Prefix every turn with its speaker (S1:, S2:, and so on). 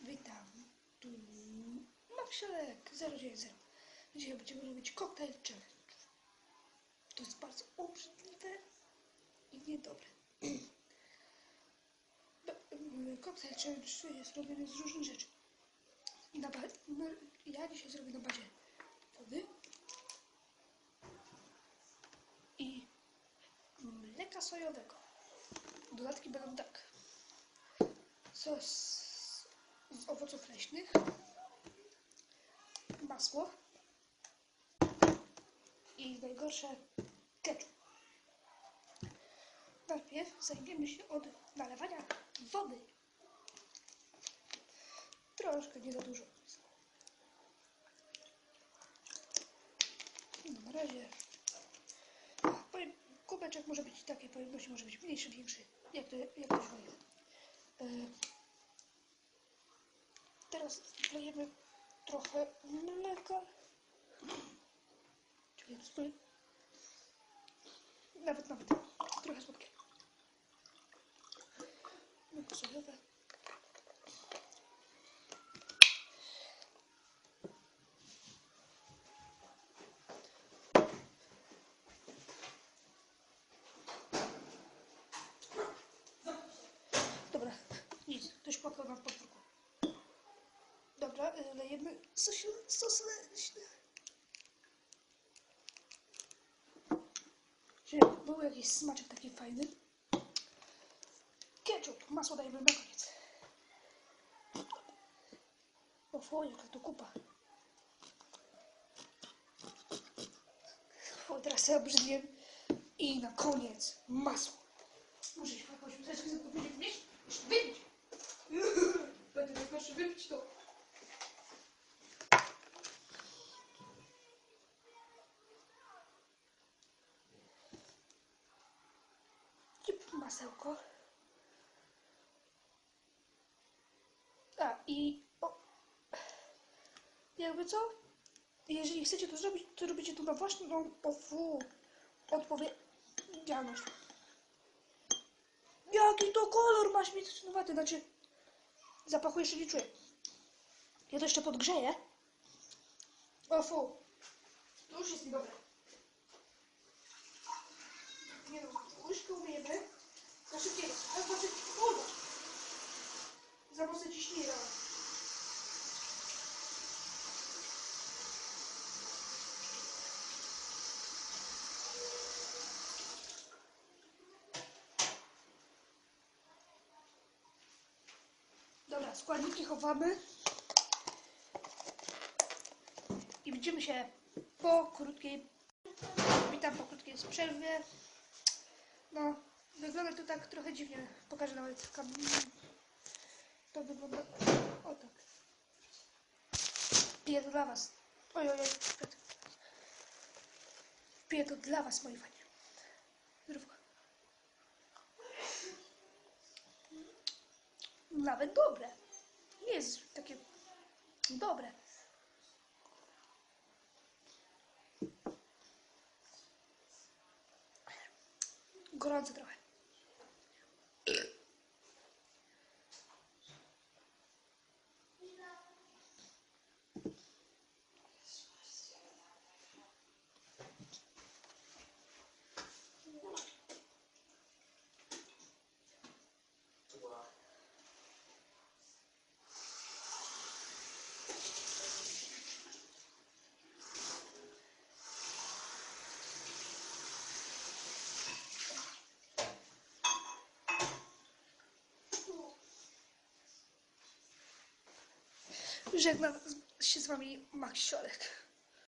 S1: Witam, tu Maksielek 090. Dzisiaj będziemy robić koktajl challenge. To jest bardzo obrzydliwe i niedobre. M, Koktajl challenge jest robiony z różnych rzeczy. Na ba- my- ja dzisiaj zrobię na bazie wody i mleka sojowego. Dodatki będą tak. Sos z owoców leśnych, masło i najgorsze ketchup. Najpierw zajmiemy się od nalewania wody. Troszkę, nie za dużo. No, na razie kubeczek może być takiej pojemności, może być mniejszy, większy, jak to, jak ktoś woli. E, Teraz wlejemy trochę mleka. Czyli spój. Nawet, nawet. Trochę słodkie. Mleko sojowe. Dobra, płakał na podwórku. Dobra, y, lejemy sos, sos leśny. Żeby był jakiś smaczek taki fajny. Ketchup, masło dajemy na koniec. O folie, jaka to kupa. O, teraz sobie obrzydliłem. I na koniec masło. Muszę się jakąś miseczkę zapowiedzieć, wiesz? Jeszcze masełko. A i o, jakby co? Jeżeli chcecie to zrobić, to robicie to na własną o, fu, odpowiedzialność. Jaki to kolor masz śmietnowaty, znaczy zapachu jeszcze nie czuję. Ja to jeszcze podgrzeję. O fu, to już jest niedobre. Nie no, łyżkę umyjemy. Za szybkiego. A znaczy, kurwa. Za mocne ciśnienie dałem. Dobra, składniki chowamy. I widzimy się po krótkiej Witam po krótkiej przerwie. No, wygląda to tak trochę dziwnie. Pokażę nawet w kam... To wygląda... O tak. Piję to dla was. Oj. Piję to dla was, moi fani. Zdrówko. Nawet dobre. Nie jest takie dobre. Gorące Żegnam się z wami Max Siolek.